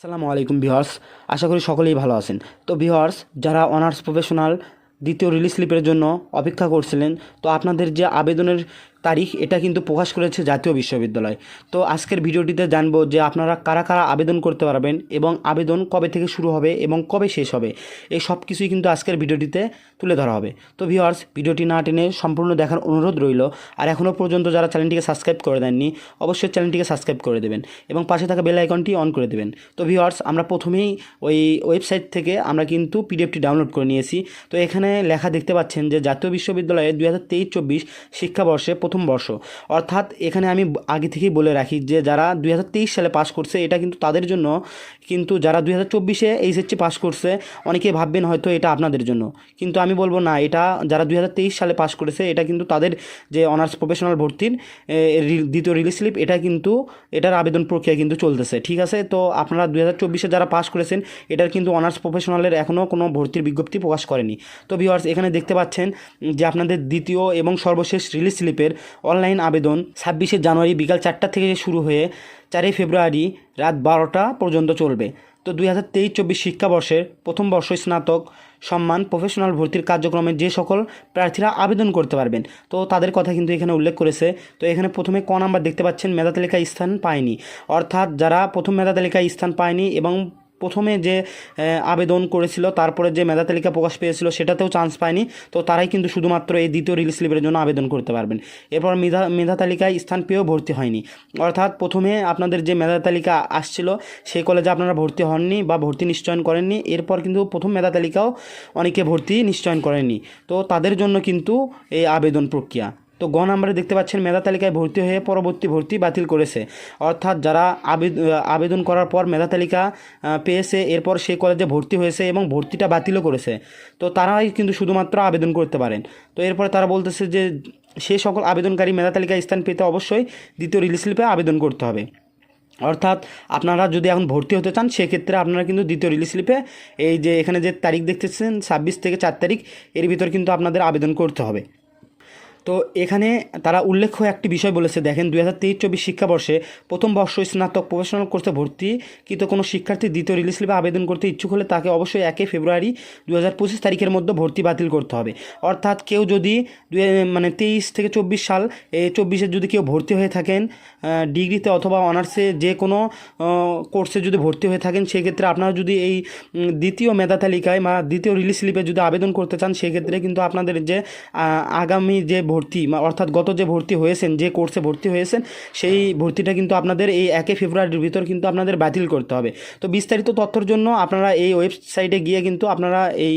আসসালামু আলাইকুম ভিওয়ার্স আশা করি সকলেই ভালো আছেন। তো ভিওয়ার্স যারা অনার্স প্রফেশনাল দ্বিতীয় রিলিজ স্লিপের জন্য অপেক্ষা করছিলেন, তো আপনাদের যে আবেদনের তারিখ, এটা কিন্তু প্রকাশ করেছে জাতীয় বিশ্ববিদ্যালয়। তো আজকের ভিডিওটিতে জানব যে আপনারা কারা কারা আবেদন করতে পারবেন এবং আবেদন কবে থেকে শুরু হবে এবং কবে শেষ হবে। এই সব কিছুই কিন্তু আজকের ভিডিওটিতে তুলে ধরা হবে। তো ভিওয়ার্স ভিডিওটি না টেনে সম্পূর্ণ দেখার অনুরোধ রইল। আর এখনও পর্যন্ত যারা চ্যানেলটিকে সাবস্ক্রাইব করে দেননি, অবশ্যই চ্যানেলটিকে সাবস্ক্রাইব করে দেবেন এবং পাশে থাকা বেল আইকনটি অন করে দেবেন। তো ভিওয়ার্স আমরা প্রথমেই ওই ওয়েবসাইট থেকে আমরা কিন্তু পিডিএফটি ডাউনলোড করে নিয়েছি। তো এখানে লেখা দেখতে পাচ্ছেন যে জাতীয় বিশ্ববিদ্যালয়ে দু হাজার তেইশ চব্বিশ শিক্ষাবর্ষে প্রথম বর্ষ। অর্থাৎ এখানে আমি আগে থেকেই বলে রাখি যে যারা দুই হাজার তেইশ সালে পাশ করছে, এটা কিন্তু তাদের জন্য, কিন্তু যারা দুই হাজার চব্বিশে এইচএসসি পাস করছে অনেকে ভাববেন হয়তো এটা আপনাদের জন্য। কিন্তু আমি বলব না, এটা যারা দুই হাজার তেইশ সালে পাস করেছে, এটা কিন্তু তাদের যে অনার্স প্রফেশনাল ভর্তির দ্বিতীয় রিলিজ স্লিপ, এটা কিন্তু, এটার আবেদন প্রক্রিয়া কিন্তু চলতেছে। ঠিক আছে? তো আপনারা দুই হাজার চব্বিশে যারা পাস করেছেন, এটার কিন্তু অনার্স প্রফেশনালের এখনও কোনো ভর্তির বিজ্ঞপ্তি প্রকাশ করেনি। তো ভিউয়ার্স এখানে দেখতে পাচ্ছেন যে আপনাদের দ্বিতীয় এবং সর্বশেষ রিলিজ স্লিপের অনলাইন আবেদন ছাব্বিশে জানুয়ারি বিকাল চারটা থেকে শুরু হয়ে চারই ফেব্রুয়ারি রাত বারোটা পর্যন্ত চলবে। তো দুই হাজার তেইশ চব্বিশ শিক্ষাবর্ষের প্রথম বর্ষ স্নাতক সম্মান প্রফেশনাল ভর্তির কার্যক্রমে যে সকল প্রার্থীরা আবেদন করতে পারবেন, তো তাদের কথা কিন্তু এখানে উল্লেখ করেছে। তো এখানে প্রথমে ক নাম্বার দেখতে পাচ্ছেন মেধা তালিকায় স্থান পায়নি। অর্থাৎ যারা প্রথম মেধা তালিকায় স্থান পায়নি এবং প্রথমে যে আবেদন করেছিল, তারপরে যে মেধা তালিকা প্রকাশ পেয়েছিল, সেটাতেও চান্স পায়নি। তো তারাই কিন্তু শুধুমাত্র এই দ্বিতীয় রিলিজ স্লিপের জন্য আবেদন করতে পারবেন। এরপর মেধা মেধা তালিকায় স্থান পেয়েও ভর্তি হয়নি। অর্থাৎ প্রথমে আপনাদের যে মেধা তালিকা আসছিল, সেই কলেজে আপনারা ভর্তি হননি বা ভর্তি নিশ্চয়ন করেননি। এরপর কিন্তু প্রথম মেধা তালিকাও অনেকে ভর্তি নিশ্চয়ন করেননি। তো তাদের জন্য কিন্তু এই আবেদন প্রক্রিয়া। তো গ নাম্বারে দেখতে পাচ্ছেন মেধা তালিকায় ভর্তি হয়ে পরবর্তী ভর্তি বাতিল করেছে। অর্থাৎ যারা আবেদ- আবেদন করার পর মেধা তালিকা পেয়েছে, এরপর সেই কলেজে ভর্তি হয়েছে এবং ভর্তিটা বাতিলও করেছে। তো তারাই কিন্তু শুধুমাত্র আবেদন করতে পারেন। তো এরপরে তারা বলতেছে যে সে সকল আবেদনকারী মেধা তালিকায় স্থান পেতে অবশ্যই দ্বিতীয় রিলিজ স্লিপে আবেদন করতে হবে। অর্থাৎ আপনারা যদি এখন ভর্তি হতে চান, সেক্ষেত্রে আপনারা কিন্তু দ্বিতীয় রিলিজ স্লিপে এই যে এখানে যে তারিখ দেখতেছেন, ছাব্বিশ থেকে চার তারিখ, এর ভিতর কিন্তু আপনাদের আবেদন করতে হবে। তো এখানে তারা উল্লেখ্য একটি বিষয় বলেছে, দেখেন, দুই হাজার তেইশ চব্বিশ শিক্ষাবর্ষে প্রথম বর্ষ স্নাতক প্রফেশনাল কোর্সে ভর্তি কিন্তু কোনো শিক্ষার্থী দ্বিতীয় রিলিজ স্লিপে আবেদন করতে ইচ্ছুক হলে তাকে অবশ্যই একই ফেব্রুয়ারি দু হাজার পঁচিশ তারিখের মধ্যে ভর্তি বাতিল করতে হবে। অর্থাৎ কেউ যদি মানে তেইশ থেকে চব্বিশ সাল এই চব্বিশে যদি কেউ ভর্তি হয়ে থাকেন ডিগ্রিতে অথবা অনার্সে যে কোনো কোর্সে যদি ভর্তি হয়ে থাকেন, সেক্ষেত্রে আপনারা যদি এই দ্বিতীয় মেধা তালিকায় বা দ্বিতীয় রিলিজ স্লিপে যদি আবেদন করতে চান, সেক্ষেত্রে কিন্তু আপনাদের যে আগামী যে ভর্তি অর্থাৎ গত যে ভর্তি হয়েছেন, যে কোর্সে ভর্তি হয়েছেন, সেই ভর্তিটা কিন্তু আপনাদের এই একে ফেব্রুয়ারির ভিতর কিন্তু আপনাদের বাতিল করতে হবে। তো বিস্তারিত তথ্যর জন্য আপনারা এই ওয়েবসাইটে গিয়ে কিন্তু আপনারা এই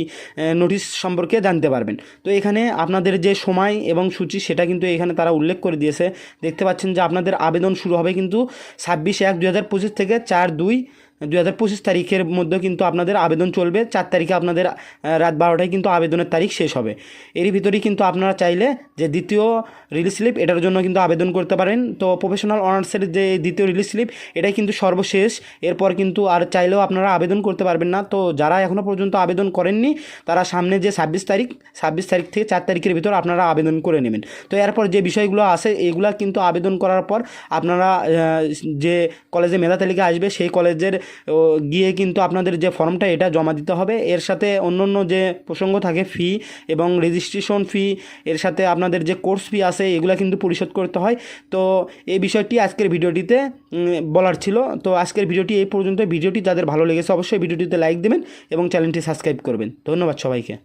নোটিশ সম্পর্কে জানতে পারবেন। তো এখানে আপনাদের যে সময় এবং সূচি, সেটা কিন্তু এখানে তারা উল্লেখ করে দিয়েছে। দেখতে পাচ্ছেন যে আপনাদের আবেদন শুরু হবে কিন্তু ছাব্বিশ এক পঁচিশ থেকে চার দুই দুই হাজার পঁচিশ তারিখের মধ্যে কিন্তু আপনাদের আবেদন চলবে। চার তারিখে আপনাদের রাত বারোটায় কিন্তু আবেদনের তারিখ শেষ হবে। এরই ভিতরেই কিন্তু আপনারা চাইলে যে দ্বিতীয় রিলিজ স্লিপ এটার জন্য কিন্তু আবেদন করতে পারেন। তো প্রফেশনাল অনার্সের যে দ্বিতীয় রিলিজ স্লিপ এটাই কিন্তু সর্বশেষ। এরপর কিন্তু আর চাইলেও আপনারা আবেদন করতে পারবেন না। তো যারা এখনও পর্যন্ত আবেদন করেননি, তারা সামনে যে ছাব্বিশ তারিখ ছাব্বিশ তারিখ থেকে চার তারিখের ভিতর আপনারা আবেদন করে নেবেন। তো এরপর যে বিষয়গুলো আছে, এগুলা কিন্তু আবেদন করার পর আপনারা যে কলেজে মেধা তালিকা আসবে, সেই কলেজের গিয়ে কিন্তু আপনাদের যে ফর্মটা, এটা জমা দিতে হবে। এর সাথে অন্য অন্য যে প্রসঙ্গ থাকে, ফি এবং রেজিস্ট্রেশন ফি এর সাথে আপনাদের যে কোর্স ফি আছে, এগুলো কিন্তু পরিশোধ করতে হয়। তো এই বিষয়টি আজকের ভিডিওটিতে বলার ছিল। তো আজকের ভিডিওটি এই পর্যন্ত ভিডিওটি যাদের ভালো লেগেছে, অবশ্যই ভিডিওটিতে লাইক দেবেন এবং চ্যানেলটি সাবস্ক্রাইব করবেন। ধন্যবাদ সবাইকে।